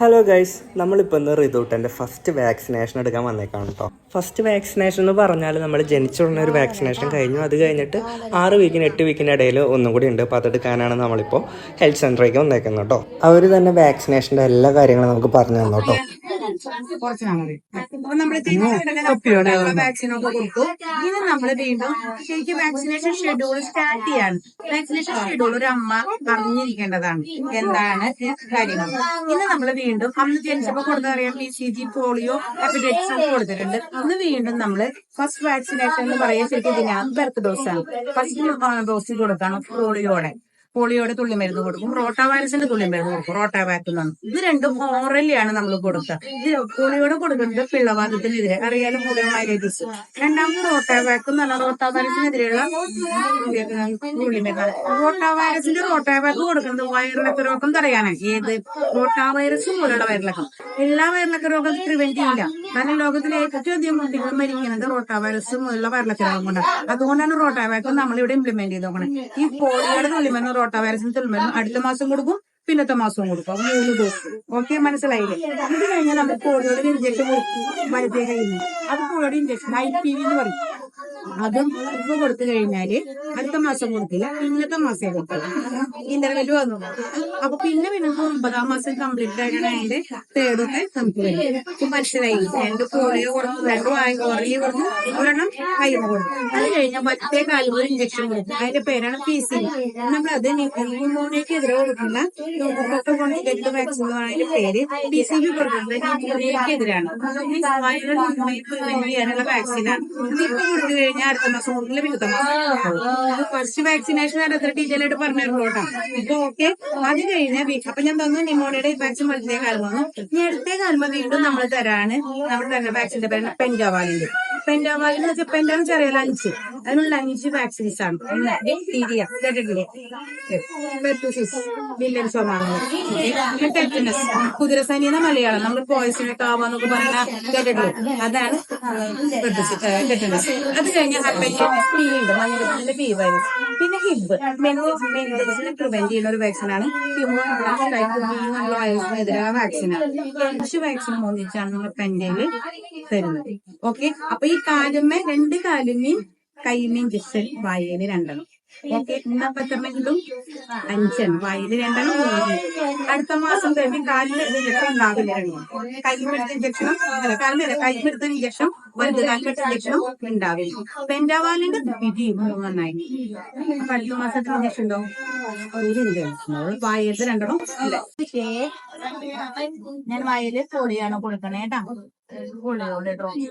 Hello guys നമ്മളിപ്പോൾ ഇന്ന് റിതൂട്ടന്റെ first vaccination എടുക്കാൻ വന്നേക്കാണ് കേട്ടോ ഫസ്റ്റ് വാക്സിനേഷൻ എന്ന് പറഞ്ഞാൽ നമ്മൾ ജനിച്ചുടനെ ഒരു വാക്സിനേഷൻ കഴിഞ്ഞു. അത് കഴിഞ്ഞിട്ട് ആറ് വീക്കിന് എട്ട് വീക്കിന്റെ ഇടയിൽ ഒന്നും കൂടി ഉണ്ട്. അപ്പോൾ അതെടുക്കാനാണ് നമ്മളിപ്പോൾ ഹെൽത്ത് സെന്ററിലേക്ക് വന്നേക്കുന്നത് കേട്ടോ അവർ തന്നെ വാക്സിനേഷന്റെ എല്ലാ കാര്യങ്ങളും നമുക്ക് പറഞ്ഞു തന്നു കേട്ടോ കുറച്ച് നാൾ മതി അപ്പൊ നമ്മൾ വാക്സിൻ ഒക്കെ കൊടുത്തു. ഇനി നമ്മൾ വീണ്ടും ശരിക്കും വാക്സിനേഷൻ ഷെഡ്യൂൾ സ്റ്റാർട്ട് ചെയ്യാണ്. വാക്സിനേഷൻ ഷെഡ്യൂൾ ഒരു അമ്മ അറിഞ്ഞിരിക്കേണ്ടതാണ് എന്താണ് കാര്യങ്ങൾ. ഇന്ന് നമ്മൾ വീണ്ടും അന്ന് ജനിച്ചപ്പോ കൊടുത്തറിയാം B C G polio hepatitis ഒക്കെ കൊടുത്തിട്ടുണ്ട്. ഇന്ന് വീണ്ടും നമ്മൾ ഫസ്റ്റ് വാക്സിനേഷൻ എന്ന് പറയാൻ ശരിക്കും ഇതിനകത്ത് ബർത്ത് ഡോസ് ആണ്. ഫസ്റ്റ് ഡോസ് കൊടുക്കണം പോളിയോടെ പോളിയോയുടെ തുള്ളിമരുന്ന് കൊടുക്കും. റോട്ടാ തുള്ളി തുള്ളിമരുന്ന് കൊടുക്കും. റോട്ടാ വാക്സിനാണ് ഇത് രണ്ടും ഓറലിയാണ് നമ്മൾ കൊടുക്കുക ഇത് പോളിയോടെ കൊടുക്കുന്നത് പിള്ളവാദത്തിനെതിരെ അറിയാലോ പോളിയോ മൈലൈറ്റിസ്. രണ്ടാമത് റോട്ടാ വാക്സ് എന്ന് പറഞ്ഞാൽ റോട്ടാ തുള്ളി തുള്ളിമരുന്ന് റോട്ടാ വൈറസിന്റെ റോട്ടാ വാക്സ് കൊടുക്കുന്നത് വയറിളക്ക രോഗം തടയാനാണ്. ഏത്? റോട്ടാ വൈറസും പോലുള്ള വയറിളക്കം എല്ലാ വയറിളക്ക രോഗം പ്രിവെന്റ് ചെയ്യില്ല. കാരണം ലോകത്തിലെ ഏറ്റവും അധികം കുട്ടികൾ മരിക്കുന്നത് റോട്ടാ പോലുള്ള വയറിളക്ക രോഗം കൊണ്ടാണ്. അതുകൊണ്ടാണ് റോട്ടാ വാക്സ് നമ്മൾ ഇവിടെ ഇംപ്ലിമെന്റ് ചെയ്ത് നോക്കണം. ഈ പോളിയോടെ തുള്ളിമരുന്ന് റോട്ടാ വൈറസിന് തുള്ളിമരുന്ന് അടുത്ത മാസം കൊടുക്കും പിന്നത്തെ മാസവും കൊടുക്കും. അപ്പൊ മൂന്ന് ഡോസ് ഓക്കെ മനസ്സിലായില്ലേ? ഇത് കഴിഞ്ഞാൽ നമ്മൾ കോഴിയോട് ഇഞ്ചക്ഷൻ കൊടുക്കും. വലുതേ കഴിഞ്ഞു അത് കോഴിയോട് ഇഞ്ചക്ഷൻ ഐ പി വി എന്ന് പറയും. അതും ഇപ്പൊ കൊടുത്തു കഴിഞ്ഞാൽ അടുത്ത മാസം കൊടുക്കില്ല ഇന്നത്തെ മാസേ കൊടുക്കുള്ളൂ ഇന്റർവെൽ വന്നു. അപ്പൊ പിന്നെ പിന്നെ ഒമ്പതാം മാസം കംപ്ലീറ്റ് ആയിട്ടാണ് അതിന്റെ തേർഡൊക്കെ നമുക്ക് വരും. ഇപ്പൊ മനസ്സിലായി. രണ്ട് പോളിയോ കൊടുത്തു രണ്ട് വായ കോറിയ കൊടുത്തു ഒരെണ്ണം കയ്യിൽ കൊടുത്തു. അത് കഴിഞ്ഞാൽ മറ്റേ കാലുകൾ ഇഞ്ചക്ഷൻ കൊടുക്കും അതിന്റെ പേരാണ് പി സി നമ്മൾ അത് ന്യൂമോണിയക്ക് എതിരെ കൊടുക്കുന്ന കൊണ്ട് വാക്സിൻ അതിന്റെ പേര് പി സി ബി കൊടുക്കുന്നത് ന്യൂമോണിയക്ക് എതിരാണ്. ചെയ്യാനുള്ള വാക്സിനാണ് ഇപ്പൊ കൊടുത്തു കഴിഞ്ഞാൽ അടുത്ത മാസം മുതൽ വിഹിതമാണ് ഫസ്റ്റ് വാക്സിനേഷൻ എത്ര ഡീറ്റെയിൽ പറഞ്ഞിരുന്നു കേട്ടോ. ഇപ്പൊ ഓക്കെ അത് കഴിഞ്ഞ അപ്പൊ ഞാൻ തന്നു നിമോണിയുടെ വാക്സിൻ വലുതേ കാലം വന്നു ഇനി അടുത്ത കാലം വീണ്ടും നമ്മൾ തരാണ്. നമ്മൾ തരുന്ന വാക്സിന്റെ പേരാണ് പെൻഡാവാലിന്റെ പെൻഡാവാലിന് വെച്ചാൽ പെൻഡാന്ന് ചെറിയ അഞ്ച് അതിനുള്ള അഞ്ച് വാക്സിൻസ് ആണ്. ടെറ്റനസ് കുതിരസനി എന്ന മലയാളം. നമ്മൾ പോയസിനൊക്കെ ആവാന്നൊക്കെ പറഞ്ഞ കേട്ടിട്ടില്ലേ? അതാണ് ടെറ്റനസ് അത് കഴിഞ്ഞാൽ ഹെപ്പറ്റൈറ്റിസ് പി ഉണ്ട് മഞ്ഞപ്പിന്റെ പി വൈറസ് പിന്നെ ഹിബ്. മെന്റലിനെ പ്രിവെന്റ് ചെയ്യുന്ന ഒരു വാക്സിനാണ് വൈറസിനെതിരായ വാക്സിനാണ് അഞ്ച് വാക്സിൻ ഒന്നിച്ചാണ് നമ്മൾ പെൻഡയിൽ തരുന്നത് ഓക്കെ അപ്പൊ ഈ കാലുമ്മ രണ്ട് കാലിനെയും കയ്യിന് ജസ്റ്റ് വായയിൽ രണ്ടെണ്ണം. ഓക്കെ എത്രണ്ണം കിട്ടും അഞ്ചെണ്ണം വായയിൽ രണ്ടെണ്ണം അടുത്ത മാസം തന്നെ കാലിന് ഇഞ്ചക്ഷൻ ഉണ്ടാവില്ല. രണ്ടെണ്ണം കൈമെടുത്ത ഇഞ്ചക്ഷനും കാലിന് കൈമെടുത്ത ഇഞ്ചക്ഷൻ വലുത് കാലിമെടുത്ത ഇഞ്ചക്ഷനും ഉണ്ടാവില്ല. പെൻഡാവാലിന്റെ വിധി നന്നായി അപ്പൊ അടുത്ത മാസത്തിൽ ഇഞ്ചക്ഷൻ ഉണ്ടോ? ഒരു ഇഞ്ചക്ഷൻ വായയിലത്തെ രണ്ടെണ്ണം പക്ഷേ ഞാൻ വായയിൽ പൊളിയാണ് കൊടുക്കണേട്ടാ പൊളിയോടെ ഡ്രോപ്സ്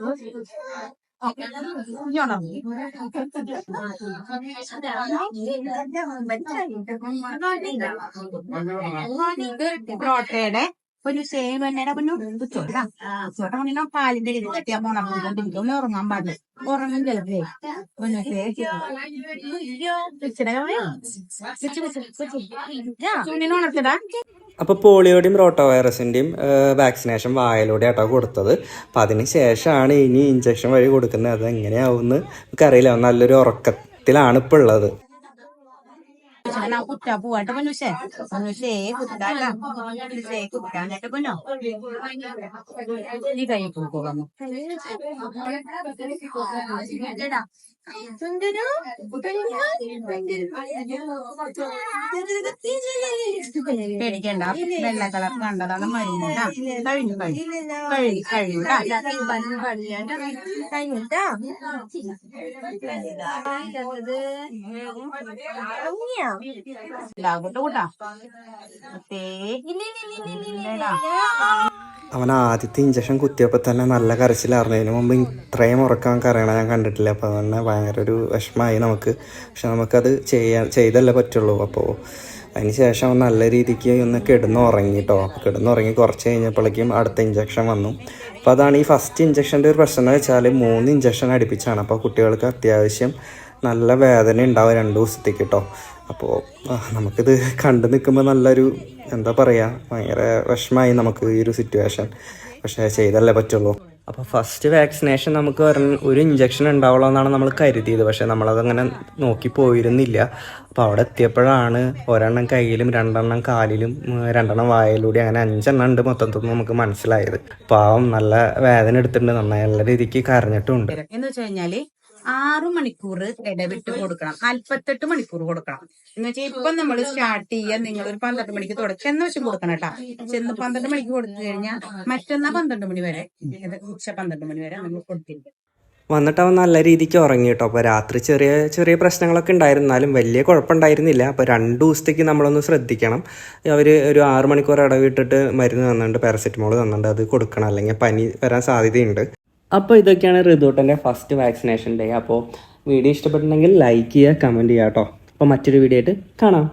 പ്രോട്ടയുടെ ഒരു സേവ് തന്നെയുടെ പിന്നെ ചോട്ട പിന്നെ പാലിന്റെ ഇത് കെട്ടിയാ പോണം ഒന്ന് ഉറങ്ങാൻ പാടില്ല. ഉറങ്ങും ചിലപ്പോ പിന്നെ ഉണർത്തിടാ അപ്പോൾ പോളിയോടെയും റോട്ടോ വൈറസിന്റെയും വാക്സിനേഷൻ വായലൂടെ ആട്ടോ കൊടുത്തത്. അപ്പോൾ അതിന് ശേഷമാണ് ഇനി ഇഞ്ചക്ഷൻ വഴി കൊടുക്കുന്നത്. അത് എങ്ങനെയാവുമെന്ന് നമുക്കറിയില്ല നല്ലൊരു ഉറക്കത്തിലാണ് ഇപ്പോൾ ഉള്ളത്. ഞാൻ കുറ്റാ പോവാട്ട് പൊന്നുഷേ പൊന്നുഷേ കുറ്റാല പൊന്നുഷേ കുറ്റാനായിട്ട് പൊന്നോ നീ കൈ പോകുന്നു പേടിക്കണ്ട വെള്ള കളർ കണ്ടതാണ് മരുന്ന് കഴിഞ്ഞു കഴിഞ്ഞു കഴിഞ്ഞു കഴിഞ്ഞുട്ടാ ലാഗോട്ട് കൂട്ടാ ഇല്ലടാ അവൻ ആദ്യത്തെ ഇഞ്ചക്ഷൻ കുത്തിയപ്പോൾ തന്നെ നല്ല കരച്ചിലായിരുന്നു അതിന് മുമ്പ് ഇത്രയും ഉറക്കാൻ കരയണ ഞാൻ കണ്ടിട്ടില്ല അപ്പോൾ തന്നെ ഭയങ്കര ഒരു വിഷമമായി നമുക്ക് പക്ഷെ നമുക്കത് ചെയ്യാൻ ചെയ്തല്ലേ പറ്റുള്ളൂ അപ്പോൾ അതിന് ശേഷം അവൻ നല്ല രീതിക്ക് ഒന്ന് കിടന്നുറങ്ങിട്ടോ കിടന്നുറങ്ങി കുറച്ച് കഴിഞ്ഞപ്പോഴേക്കും അടുത്ത ഇഞ്ചക്ഷൻ വന്നു അപ്പോൾ അതാണ് ഈ ഫസ്റ്റ് ഇഞ്ചക്ഷന്റെ ഒരു പ്രശ്നം എന്ന് വെച്ചാൽ മൂന്ന് ഇഞ്ചക്ഷൻ അടുപ്പിച്ചാണ് അപ്പോൾ കുട്ടികൾക്ക് അത്യാവശ്യം നല്ല വേദന ഉണ്ടാവും രണ്ട് ദിവസത്തേക്ക് കേട്ടോ അപ്പോൾ നമുക്കിത് കണ്ടു നിൽക്കുമ്പോൾ നല്ലൊരു എന്താ പറയുക ഭയങ്കര വിഷമമായി നമുക്ക് ഈ ഒരു സിറ്റുവേഷൻ പക്ഷേ ചെയ്തല്ലേ പറ്റുള്ളൂ. അപ്പോൾ ഫസ്റ്റ് വാക്സിനേഷൻ നമുക്ക് പറഞ്ഞ ഒരു ഇഞ്ചക്ഷൻ ഉണ്ടാവുള്ളൂ എന്നാണ് നമ്മൾ കരുതിയത്. പക്ഷേ നമ്മളതങ്ങനെ നോക്കി പോയിരുന്നില്ല. അപ്പോൾ അവിടെ എത്തിയപ്പോഴാണ് ഒരെണ്ണം കയ്യിലും രണ്ടെണ്ണം കാലിലും രണ്ടെണ്ണം വായലൂടെ അങ്ങനെ അഞ്ചെണ്ണം ഉണ്ട് മൊത്തത്തിൽ നമുക്ക് മനസ്സിലായത്. പാവം നല്ല വേദന എടുത്തിട്ടുണ്ട്. നന്നായി നല്ല രീതിക്ക് കരഞ്ഞിട്ടുണ്ട്. എന്ന് വെച്ച് കഴിഞ്ഞാൽ ആറു മണിക്കൂർ ഇടവിട്ട് കൊടുക്കണം. നാല്പത്തെട്ട് മണിക്കൂർ കൊടുക്കണം. എന്ന് വെച്ചാൽ ഇപ്പൊ നമ്മൾ സ്റ്റാർട്ട് ചെയ്യാൻ നിങ്ങൾ ഒരു പന്ത്രണ്ട് മണിക്ക് തുടങ്ങി ചെന്ന് വെച്ച് കൊടുക്കണം കേട്ടാ. ചെന്ന് പന്ത്രണ്ട് മണിക്ക് കൊടുത്തു കഴിഞ്ഞാൽ മറ്റന്നാ പന്ത്രണ്ട് മണി വരെ. ഉച്ച പന്ത്രണ്ട് മണി വരെ നമ്മൾ കൊടുത്തിരിക്കും. വന്നിട്ട് അവൻ നല്ല രീതിക്ക് ഉറങ്ങി കേട്ടോ. അപ്പോൾ രാത്രി ചെറിയ ചെറിയ പ്രശ്നങ്ങളൊക്കെ ഉണ്ടായിരുന്നാലും വലിയ കുഴപ്പമുണ്ടായിരുന്നില്ല. അപ്പോൾ രണ്ട് ദിവസത്തേക്ക് നമ്മളൊന്ന് ശ്രദ്ധിക്കണം. അവർ ഒരു ആറ് മണിക്കൂർ ഇടവിട്ടിട്ട് മരുന്ന് തന്നിട്ടുണ്ട് പാരസെറ്റമോൾ തന്നിട്ടുണ്ട്. അത് കൊടുക്കണം. അല്ലെങ്കിൽ പനി വരാൻ സാധ്യതയുണ്ട്. അപ്പോൾ ഇതൊക്കെയാണ് റിതോട്ടന്റെ ഫസ്റ്റ് വാക്സിനേഷൻ ഡേ അപ്പോൾ വീഡിയോ ഇഷ്ടപ്പെട്ടിട്ടുണ്ടെങ്കിൽ ലൈക്ക് ചെയ്യുക കമന്റ് ചെയ്യുക കേട്ടോ. അപ്പോൾ മറ്റൊരു വീഡിയോ ആയിട്ട് കാണാം.